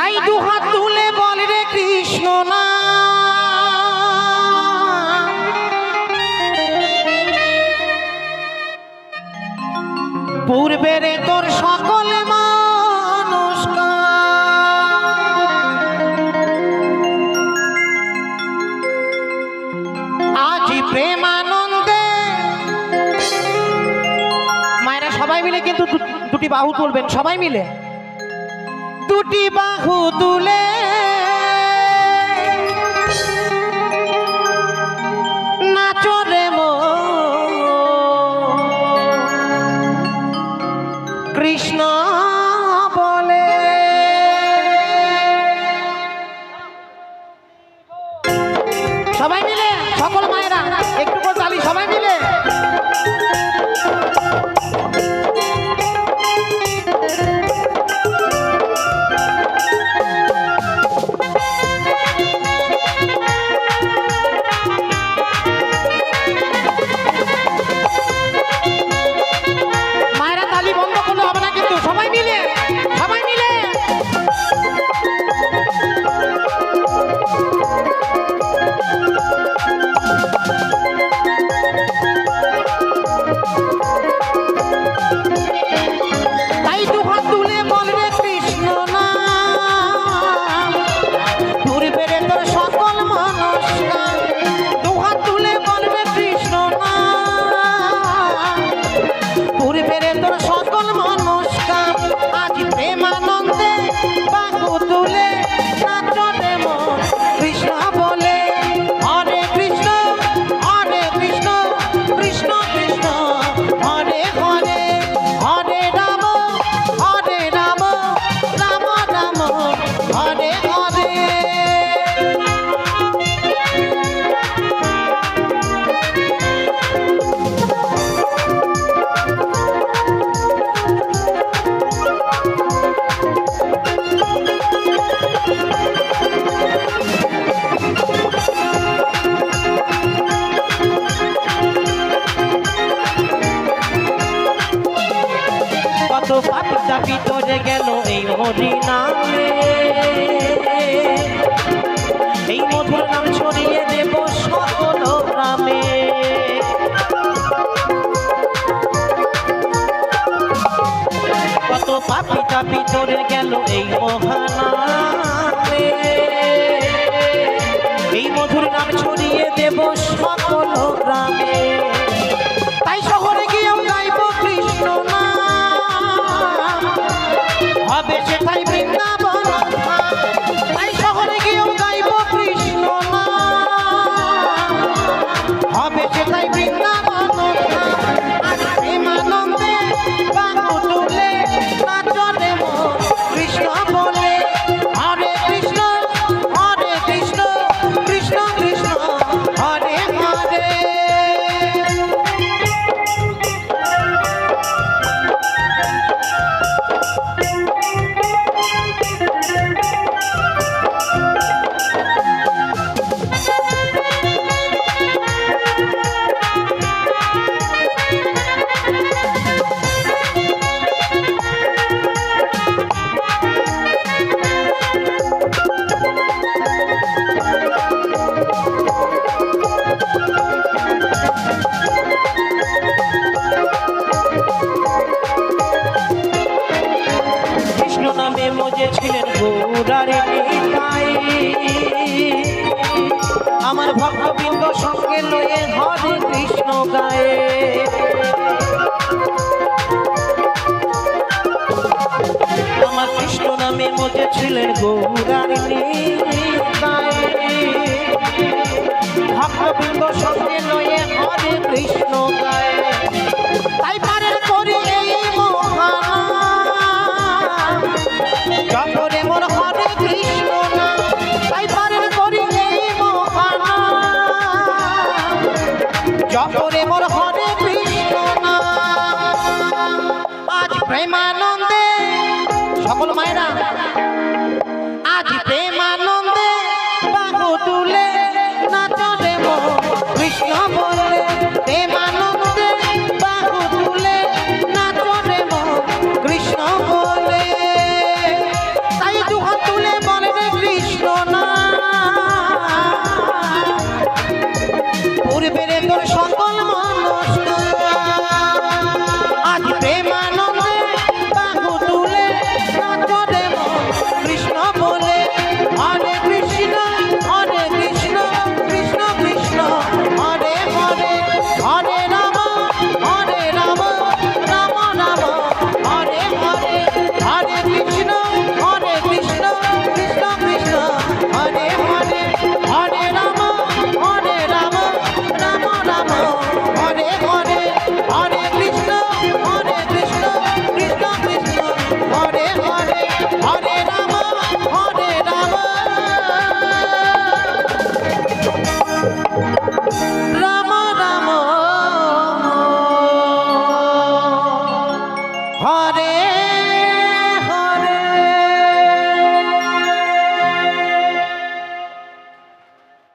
তাই দু হাত তুলে বল রে কৃষ্ণ না। পূর্বের তোর সকল আজ মায়েরা সবাই মিলে কিন্তু দুটি বাহু তুলবেন, সবাই মিলে। দুটি বাহু তুলে পাপি চাপি তোরে গেল এই হরি নামে এই মধুর নাম ছড়িয়ে দেব সকল গ্রামে কত পাপি চাপি তোরে গেল এই মহানামে। এই মধুর নাম ছড়িয়ে দেব সকল গ্রামে নামে মজে ছিলেন গৌরারে আমার ভক্তবৃন্দ সঙ্গে লয়ে হরে কৃষ্ণ গায়ে। আমার কৃষ্ণ নামে মজে ছিলেন গৌরারে ভক্তবৃন্দ সঙ্গে লয়ে যতরে মোর হরে কৃষ্ণ আজ প্রেমানন্দে সকল মায়েরা পাগল মানুষ